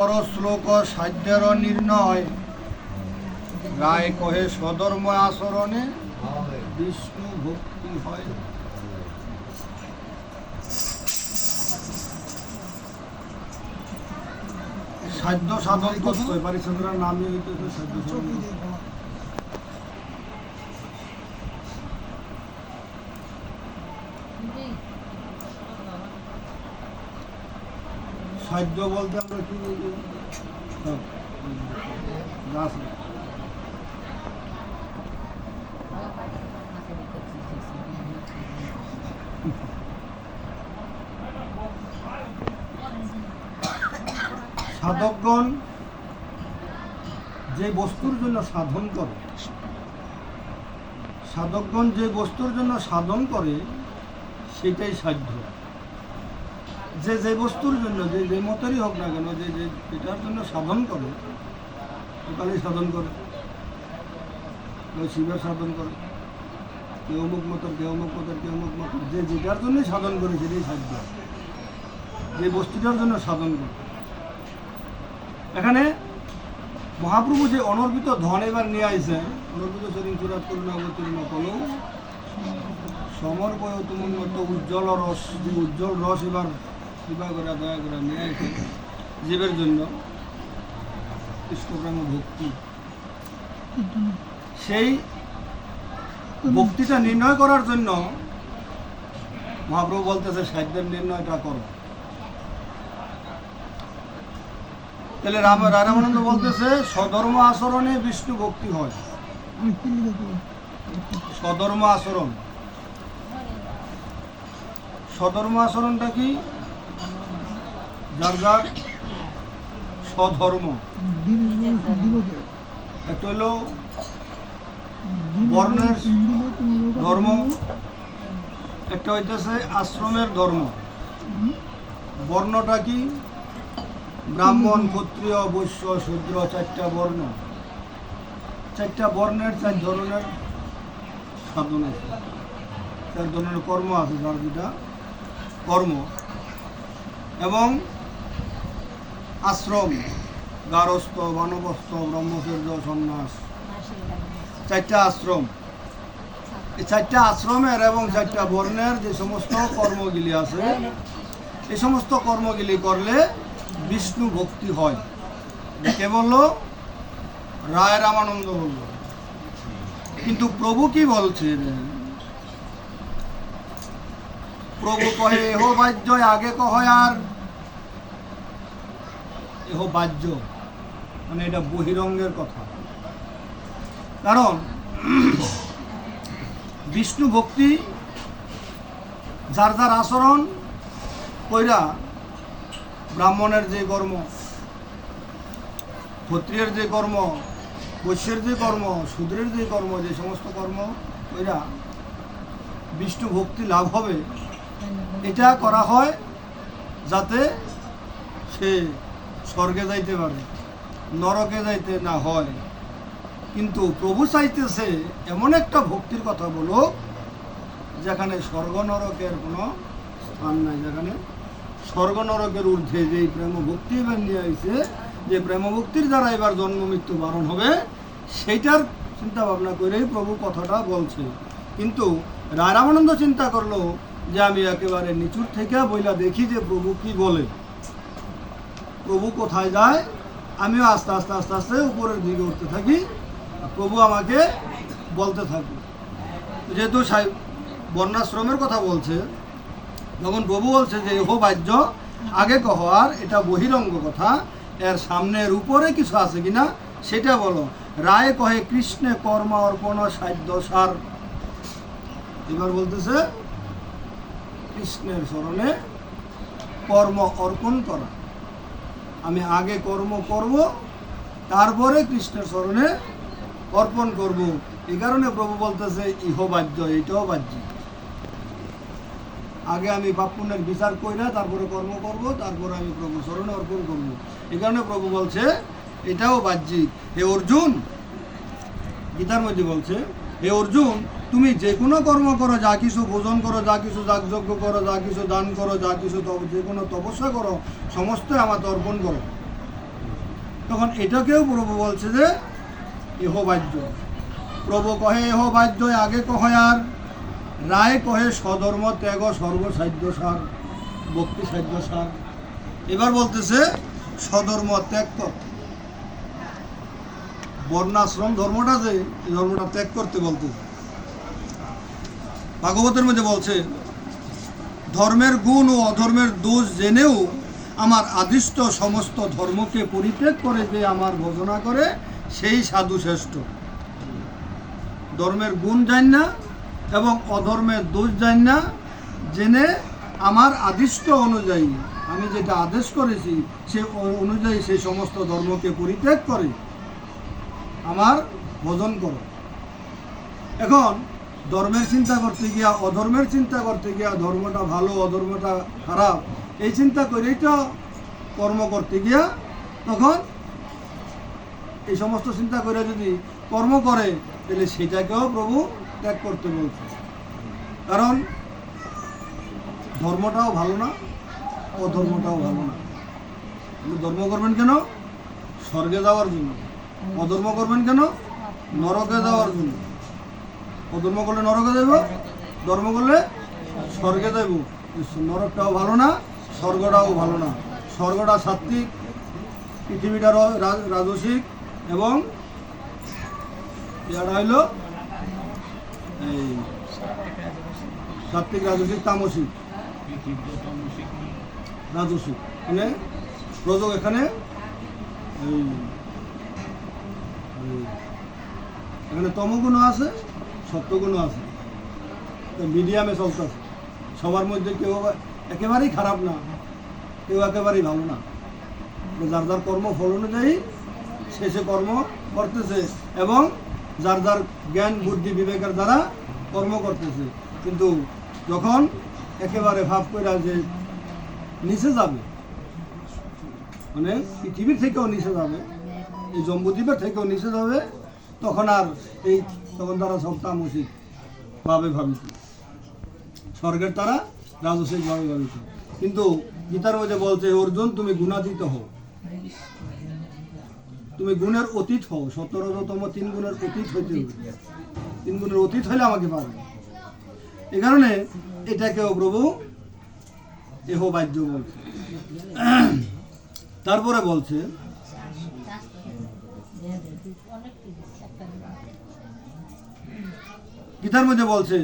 শ্লোক সাধ্যের নির্ণয়। রায় কহে সধর্ম আচরণে বিষ্ণু ভক্তি হয়। সাধ্য সাধন করতে পারিচন্দ্রার নামই হইতেছে সাধ্য সাধন। সাধ্য বলতে আমরা সাধকগণ যে বস্তুর জন্য সাধন করে, সাধকগণ যে বস্তুর জন্য সাধন করে, সেটাই সাধ্য। যে যে বস্তুর জন্য, যে যে মতেরই হোক না কেন, যে যে, যেটার জন্য সাধন করে ওখানেই সাধন করে। কেউ শিবের সাধন করে, কেউ অমুক মতর, কেউ অমুক মতর, কেউ অমুক মতর, যে, যেটার জন্যই সাধন করে সেটাই সাধ্য। যে বস্তুটার জন্য সাধন করে। এখানে মহাপ্রভু যে অনর্বিত ধন এবার নিয়ে আইছে অনর্বিত চরিং চুরাত করুণা অবতীর্ণ কলৌ সমর্পয় তুমন মতো উজ্জ্বল রস, যে উজ্জ্বল রস এবার কৃপা করে, দয়া করে নিয়ে আইছে জীবের জন্য কৃষ্ণপ্রেম ভক্তি। সেই ভক্তিটা নির্ণয় করার জন্য মহাপ্রভু বলতেছে সাহিত্যের নির্ণয়টা করো। তাহলে রাম রামানন্দ বলতেছে সধর্ম আচরণে বিষ্ণু ভক্তি হয়। সধর্ম আচরণ। সধর্ম আচরণটা কি? যার যার স্বধর্ম। একটা হলো বর্ণের ধর্ম, একটা হইতেছে আশ্রমের ধর্ম। বর্ণটা কি? ব্রাহ্মণ, ক্ষত্রিয়, বৈশ্য, শূদ্র, চারটা বর্ণ। চারটা বর্ণের চার ধরনের সাধন আছে। চার ধরনের কর্ম আছে, যার যেটা কর্ম। এবং আশ্রম গারস্থ বানবস্থ ব্রহ্মচর্য, সন্ন্যাস। চারটা আশ্রম। এই চারটা আশ্রমের এবং চারটা বর্ণের যে সমস্ত কর্মগুলি আছে, এই সমস্ত কর্মগুলি করলে বিষ্ণু ভক্তি হয়। কে বলল? রায় রামানন্দ বলল। কিন্তু প্রভু কি বলছেন? প্রভু কহে এহ বাহ্য আগে কহে আর এহ বাহ্য। মানে এটা বহিরঙ্গের কথা। কারণ বিষ্ণু ভক্তি, যার যার আচরণ কইরা ব্রাহ্মণের যে কর্ম, ক্ষত্রিয়ের যে কর্ম, বৈশ্যের যে কর্ম, শূদ্রের যে কর্ম, যে সমস্ত কর্ম ওইরা বিষ্ণু ভক্তি লাভ হবে, এটা করা হয় যাতে সে স্বর্গে যাইতে পারে, নরকে যাইতে না হয়। কিন্তু প্রভু চাইতেছে এমন একটা ভক্তির কথা বলো, যেখানে স্বর্গ নরকের কোনো স্থান নাই, যেখানে স্বর্গ নরকের ঊর্ধ্বে যেই প্রেম ভক্তি এবার নিয়ে আইছে যে প্রেম ভক্তির দ্বারা এবার জন্ম, মৃত্যু বারণ হবে, সেইটার চিন্তা ভাবনা করেই প্রভু কথাটা বলছে। কিন্তু রায়রামানন্দ চিন্তা করল যে আমি একেবারে নিচুর থেকে বইলা দেখি যে প্রভু কি বলে। প্রভু কোথায় যায়? আমিও আস্তে আস্তে আস্তে আস্তে উপরের দিকে উঠতে থাকি। প্রভু আমাকে বলতে থাকি। যেহেতু সাই- বর্ণাশ্রমের কথা বলছে, যখন প্রভু বলছে যে, এহ বাহ্য, আগে কহ, আর এটা বহিরঙ্গ কথা, এর সামনের উপরে কিছু আছে কিনা, সেটা বলো। রায় কহে, কৃষ্ণে কর্ম অর্পণ সাধ্য সার। এবার বলতেছে, কৃষ্ণের স্মরণে কর্ম অর্পণ করা। আমি আগে কর্ম করব, তারপরে কৃষ্ণের স্মরণে অর্পণ করব। এই কারণে প্রভু বলতেছে, ইহ বাহ্য এইটাও বাহ্যিক আগে আমি পাপ বিচার না তারপরে কর্ম করব, তারপরে আমি প্রভু স্মরণে অর্পণ করব। এই কারণে প্রভু বলছে, এটাও বাহ্যিক। হে অর্জুন, গীতার মধ্যে বলছে, হে অর্জুন তুমি যে কোনো কর্ম করো, যা কিছু ভোজন করো, যা কিছু যাগযজ্ঞ করো, যা কিছু দান করো, যা কিছু যে কোনো তপস্যা করো, সমস্তই আমার অর্পণ করো। তখন এটাকেও প্রভু বলছে যে, এহ বাহ্য। প্রভু কহে, এহ বাহ্য, আগে কহে আর, রায় কহে স্বধর্ম, ত্যাগ সর্বসাধ্য সার, ভক্তি সাধ্য সার। এবার বলতেছে, স্বধর্ম, ত্যাগ কর। বর্ণাশ্রম ধর্মটা যে ধর্মটা ত্যাগ করতে বলতেছে। ভাগবতের মধ্যে বলছে, ধর্মের গুণ ও অধর্মের দোষ জেনেও আমার আদিষ্ট সমস্ত ধর্মকে পরিত্যাগ করে যে আমার ভজনা করে, সেই সাধু শ্রেষ্ঠ। ধর্মের গুণ জান না এবং অধর্মের দোষ জান না, জেনে আমার আদিষ্ট অনুযায়ী আমি যেটা আদেশ করেছি, সে অনুযায়ী সেই সমস্ত ধর্মকে পরিত্যাগ করে, আমার ভজন করো। এখন ধর্মের চিন্তা করতে গিয়া, অধর্মের চিন্তা করতে গিয়া ধর্মটা ভালো, অধর্মটা খারাপ, এই চিন্তা করেই তো কর্ম করতে গিয়া তখন এই সমস্ত চিন্তা করে যদি কর্ম করে, তাহলে সেটাকেও প্রভু ত্যাগ করতে বলছে। কারণ ধর্মটাও ভালো না, অধর্মটাও ভালো না। ধর্ম করবেন কেন? স্বর্গে যাওয়ার জন্য। অধর্ম করবেন কেন? নরকে যাওয়ার জন্য। অধর্ম করলে নরকে যাইব? ধর্ম করলে স্বর্গে যাইব। নরকটাও ভালো না, স্বর্গটাও ভালো না। স্বর্গটা সাত্বিক পৃথিবীটা রাজসিক এবং হইল এই সাত্বিক রাজসিক, তামসিক। রাজসিক। মানে প্রযোগ এখানে এই, এখানে তমগুণও আছে। সত্যগুণও আছে। তো মিডিয়ামে চলতেছে সবার মধ্যে কেউ একেবারেই খারাপ না। কেউ একেবারেই ভালো না। যার যার কর্ম ফল অনুযায়ী সে কর্ম করতেছে এবং যার যার জ্ঞান, বুদ্ধি, বিবেকের দ্বারা কর্ম করতেছে। কিন্তু যখন একেবারে ভাব করে যে নিচে যাবে মানে পৃথিবীর থেকেও নিচে যাবে, এই জম্বুদ্বীপের থেকেও নিচে যাবে, তখন আর এই তখন তারা সব তামসিক ভাবে ভাবিত স্বর্গের তারা রাজসিক ভাবে ভাবিত কিন্তু গীতার মধ্যে বলছে অর্জুন, তুমি গুণাতীত হও। তুমি গুণের অতীত হও। সতেরোতম তিন গুণের অতীত হইতে হবে তিন গুণের অতীত হইলে আমাকে পাবে। এ কারণে এটাকেও প্রভু এহ বাদ্য বলছে। তারপরে বলছে গীতার মধ্যে বলছে,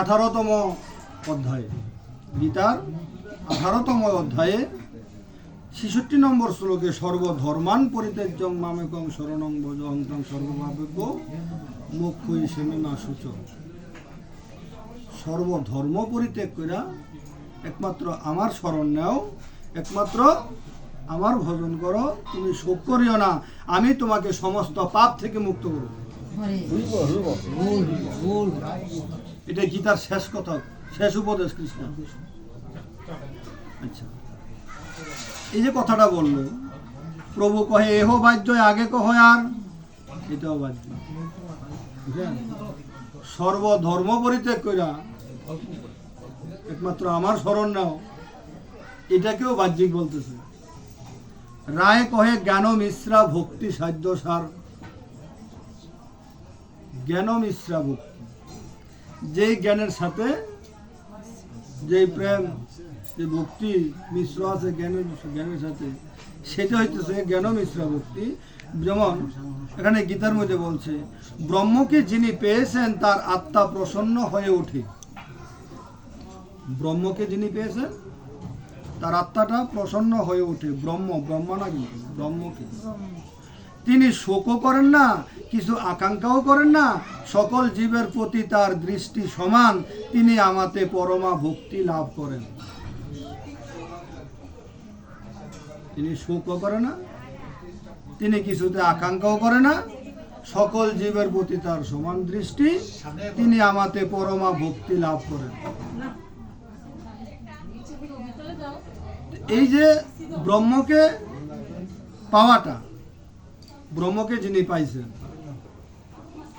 আঠারোতম অধ্যায়ে। গীতার আঠারোতম অধ্যায়ে ছেষট্টি নম্বর শ্লোকে সর্বধর্মান পরিত্যাজ্যং মামেকং শরণং ভজ অন্তং সর্বভাবেজ্ঞ মুখ্যই সেমিমা সূচক সর্বধর্ম পরিত্যাগ করা একমাত্র আমার শরণ নেও, একমাত্র আমার ভজন করো তুমি শোক করিও না আমি তোমাকে সমস্ত পাপ থেকে মুক্ত করব। এটা গীতার শেষ কথা শেষ উপদেশ কৃষ্ণ। আচ্ছা। এই যে কথাটা বলল প্রভু কহে এহ বাদ্য আগে কহ আর এটাও বাদ্য বুঝলেন সর্বধর্ম পরিত্যাগ কইরা একমাত্র আমার স্মরণ নাও এটাকেও বাহ্যিক বলতেছে। রায় কহে, জ্ঞান মিশ্রা ভক্তি সাধ্য সার। জ্ঞান মিশ্রা ভক্তি। যেই জ্ঞানের সাথে যেই প্রেম যে ভক্তি মিশ্র আছে জ্ঞানের জ্ঞানের সাথে, সেটা হইতেছে জ্ঞান মিশ্রা ভক্তি। যেমন এখানে গীতার মধ্যে বলছে, ব্রহ্মকে যিনি পেয়েছেন, তার আত্মা প্রসন্ন হয়ে ওঠে। ব্রহ্মকে যিনি পেয়েছেন তার আত্মাটা প্রসন্ন হয়ে ওঠে ব্রহ্ম ব্রহ্ম না কিন্তু ব্রহ্মকে তিনি শোকও করেন না কিছু আকাঙ্ক্ষাও করেন না সকল জীবের প্রতি তার দৃষ্টি সমান তিনি আমাতে পরমা ভক্তি লাভ করেন। তিনি শোকও করে না তিনি কিছুতে আকাঙ্ক্ষাও করে না সকল জীবের প্রতি তার সমান দৃষ্টি তিনি আমাতে পরমা ভক্তি লাভ করেন। এই যে ব্রহ্মকে পাওয়াটা, ব্রহ্মকে যিনি পাইছেন,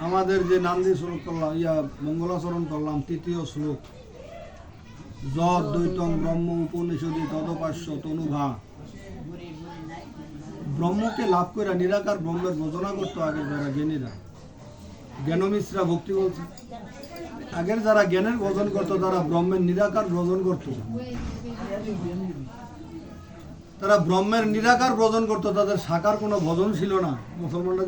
আমাদের যে নাম দিয়ে শ্লোক করলাম, ইয়া মঙ্গলাচরণ করলাম, তৃতীয় শ্লোক। যদ দ্বৈতম ব্রহ্ম উপনিষদে তদপাস্য তনুভা। ব্রহ্মকে লাভ করে নিরাকার ব্রহ্মের রচনা করতো আগের যারা জ্ঞানীরা। জ্ঞানমিশ্রা ভক্তি বলছে। আগের যারা জ্ঞানের ভজন করতো, তারা ব্রহ্মের নিরাকার ভজন করতো। তারা ব্রহ্মের নিরাকার ভজন করতো তাদের সাকার কোনো ভজন ছিল না। মুসলমানরা